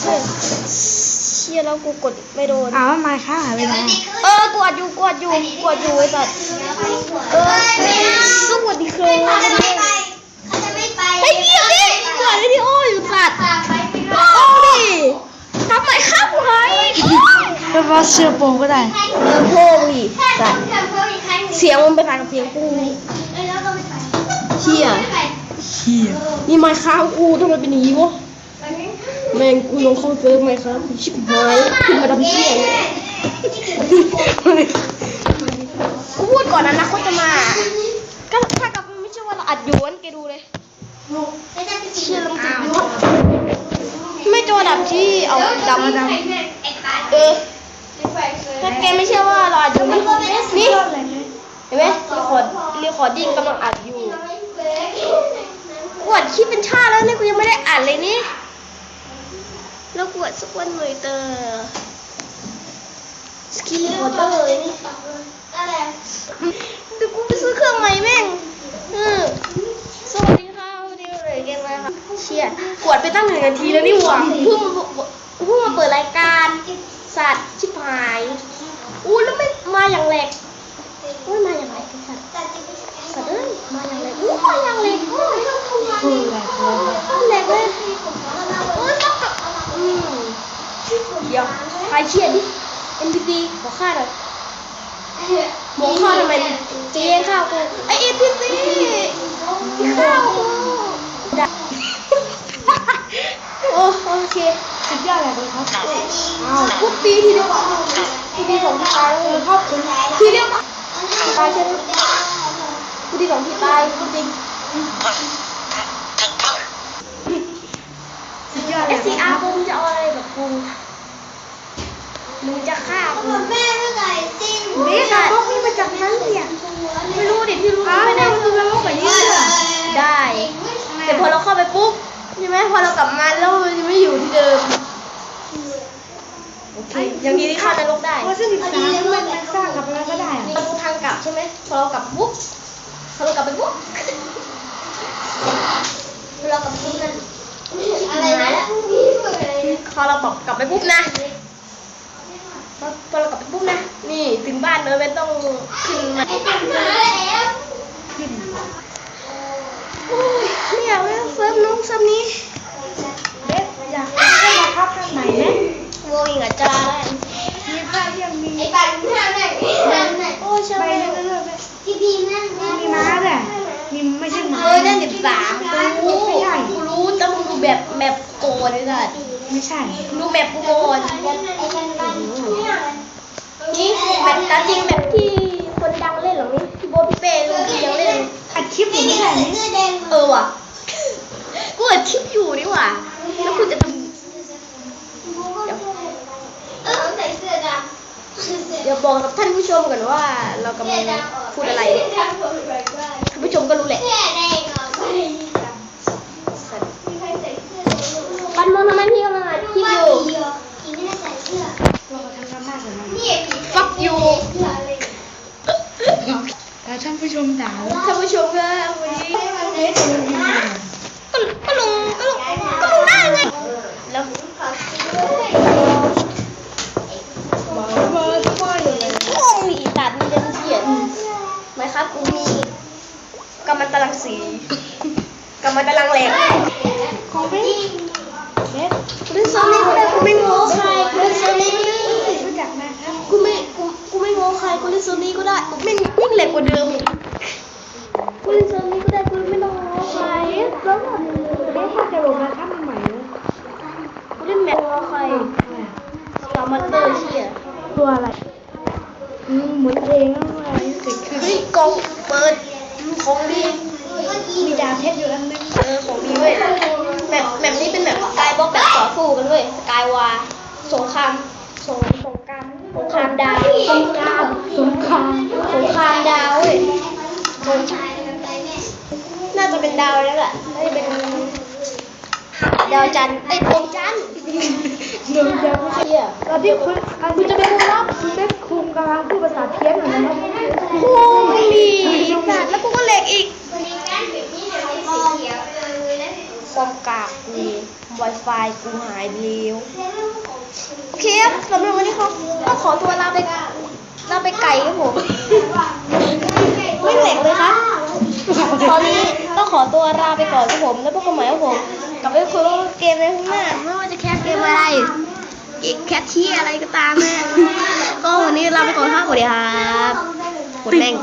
เชี่ยเชี่ยแล้วกูกดไม่โดนอ้าวไม้ค่าหายไปไหนอะเออกวดอยู่กวดอยู่กวดอยู่ไอ้สัตว์เออสวัสดีครับเขาจะไม่ไปเขาจะไม่ไปไอ้เหี้ยดิกวดวิดีโออยู่สัตว์ฝากไปไม่รโอ้อดดิทำไมครับไงก็เพราะเชื่อโปรก็ได้เออโพงดิถ้าสัต้อตงว์ทำเพิ่มอีกครั้งหนึ่งเสียงมันไปทางกับเสียงกูเอ้ยแล้วก็ไม่ไปเชี่ยไม่ไปเฮียนี่ไม้ค้างกูทำไมเป็นอย่างนี้วะไปไม่ไป แม่งกูลงเข้าเซิร์ฟไม้ค้างกูชิบหายขึ้นมาทำเชี่ยเลยกูพูดก่อนนะนะเขาจะมา ก็ถ้ากับไม่ใช่ว่าเราอัดอยู่งั้นแกดูเลยแล้วจะไปเชี่ยลงติดอยู่ไม่จอดับที่เอาดำดำไอ้ปาเออถ้าแกไม่เชื่อว่าเราอัดอยู่นี่นี่เห็นไหมรีคอร์ดรีคอร์ดดิ้งกำลังอัดอยู่กูอัดคลิปเป็นชาติแล้วนี่กูยังไม่ได้อัดเลยนี่ แล้วกูอัดสักวันหน่อยเตอร์สกิลรีคอร์เตอร์เลยนี่อะไรเดี๋ยวกูไปซื้อเครื่องใหม่แม่งสวัสดีค่ะวันนี้เลยเกมอะไรคะเชียกวดไปตั้งหนึ่งนาทีแล้วนี่หว่าเพิ่งมาเพิ่งมาเปิดรายการสัตว์ชิบหายอู้แล้วไม่มาอย่างแรกอุ้ยมาอย่างไรกันสัตว์แต่จริงไม่ใช่สัตว์เอ้ยมาอย่างไรอู้มาอย่างแรกอู้พูดอะไรพูดอะไรแรกเลยโอ้ยต้องกับอืม เดี๋ยวใครเชียดิ NPT บอกค่าหน่อยบอกข้าวทำไมเจ๊ข้าวกูไอเอพีซีข้าวกูด่าโอ้โอเคสุดยอดเลยครับอ้าวกูตีทีเดียวกูตีสองทีตายเลยครอบคุณทีเดียวตายใช่ไหมกูตีสองทีตายกูจริงสุดยอดไอเลยซีอาร์ กูมึงจะเอาอะไรกับกูมึงจะฆ่ากูแม่เมื่อไหร่จริงนี่ค่ะพวกนี้มาจากนั้นเนี่ยไม่รู้ดิพี่รู้อ้าวไม่แม่ได้มันคือแม่ว่าแบบนี้เลยเหรอได้แต่พอเราเข้าไปปุ๊บใช่ไหมพอเรากลับมาแล้วมันยังไม่อยู่ที่เดิมโอเคอย่างนี้ที่เข้านรกได้ว่าซึ่งสิบสามมันสร้างกลับไปแล้วก็ได้อะเราดูทางกลับใช่ไหมพอเรากลับปุ๊บพอเรากลับไปปุ๊บพอเรากลับปุ๊บนะอะไรนะ พอเราตอบกลับไปปุ๊บนะพอพอเรากลับไปปุ๊บนะ นี่ถึงบ้านเลยไม่ต้องขึ้นมามาแล้วขึ้นโอ้ยไม่อยากเล่นเซิร์ฟนู้นเซิร์ฟนี้เด็กอยากให้มาครับข้างไหนนะโวยิงกับจราแล้วมีผ้ายังมีไอ้ปานห้ามเลยห้ามเลยโอ้ยใช่ใบไหมเลื่อนๆเลยพี่พีนั่งนั่งมีม้าด้วยมีไม่ใช่ม้าเออได้สิบสามกูรู้กูรู้แต่มึงดูแบบแบบโกนเลยสัส ไม่ใช่ ดูแบบกูโกนไอ้ปานปานนี่แบบตามจริงแบบที่คนดังเล่นหรอนี่พี่โบทเป้ลุงพี่ยังเล่นอัดคลิปอยู่ไม่ใช่เหรอเออว่ะกูอัดคลิปอยู่นี่ว่าแล้วกูจะทำเดี๋ยวบอกกับท่านผู้ชมก่อนว่า เรากำลังพูดอะไรท่านผู้ชมก็รู้แหละเสื้อแดงอะไม่สัสมีใครใส่เสื้อแดงปันมองทำไมพี่กำลังอัดคลิปอยู่ ผีไม่ได้ใส่เสื้อ เราทำกันมากกว่านั้น นี่ผี Fuck you เสื้ออะไร แล้วท่านผู้ชมด่าวท่านผู้ชมก็วันนี้ก็ก็ลงก็ลงก็ลงได้ไงแล้วบอกว่าทุกคนอยู่เลยโอ้ยอีสัตว์มันจะเขียนไหมครับกูมีกำมันตรังสีกำมันตรังแหลกของพี่เด็กกูเล่นซอมนี่ก็ได้กูไม่โง้ใครกูเล่นซอมนี่รู้จักไหมครับกูไม่กูกูไม่โง้ใครกูเล่นซอนี่ก็ได้กูไม่ยิ่งแหลกกว่าเดิมอีกเล่นซอมนี่ก็ได้กูไม่ต้องโง้ใครแล้วแบบ เด็กถ้าจะลงนะครับใหม่เลย กูเล่นแมทโง้ใครสา มมาเตอร์เชียตัวอะไรอืมเหมือนเองอะไรเกิดขึ้นเฮ้ยกล่องเปิดของดีมีดาบเพชรอยู่อันนึงเออของดีเว้ยแบบแบบนี้เป็นแบบสกายบล็อกแบบต่อสู้กันเว้ยสกายวาสงครามสงสงครามสงครามดาวสงครามสงครามสงครามดาวเว้ยสงน่าจะเป็นดาวแล้วแหละน่าจะเป็น ดาวจันทไอ้ดวงจันดวงจันไม่เชี่ยแล้วที่คุณคุณจะไปคุรับคุณได้คุมกำลังพูดภาษาเพี้ยนหมือนกันโอ้ยสัตแล้วกูก็เล็กอีกความกากดีไวไฟกูหายเร็วโอเคครับสำหรับวันนี้ครับก็ขอตัวลาไปลาไปไก่ครับผมไม่เหล็กเลยครัตอนนี้ต้องขอตัวลาไปก่อนครับผม แล้วพบกันใหม่ครับผม เอกแคทเชียอะไรก็ตามแม่ก็วันนี้เราไปก่อนครับสวัสดีครับกดแดง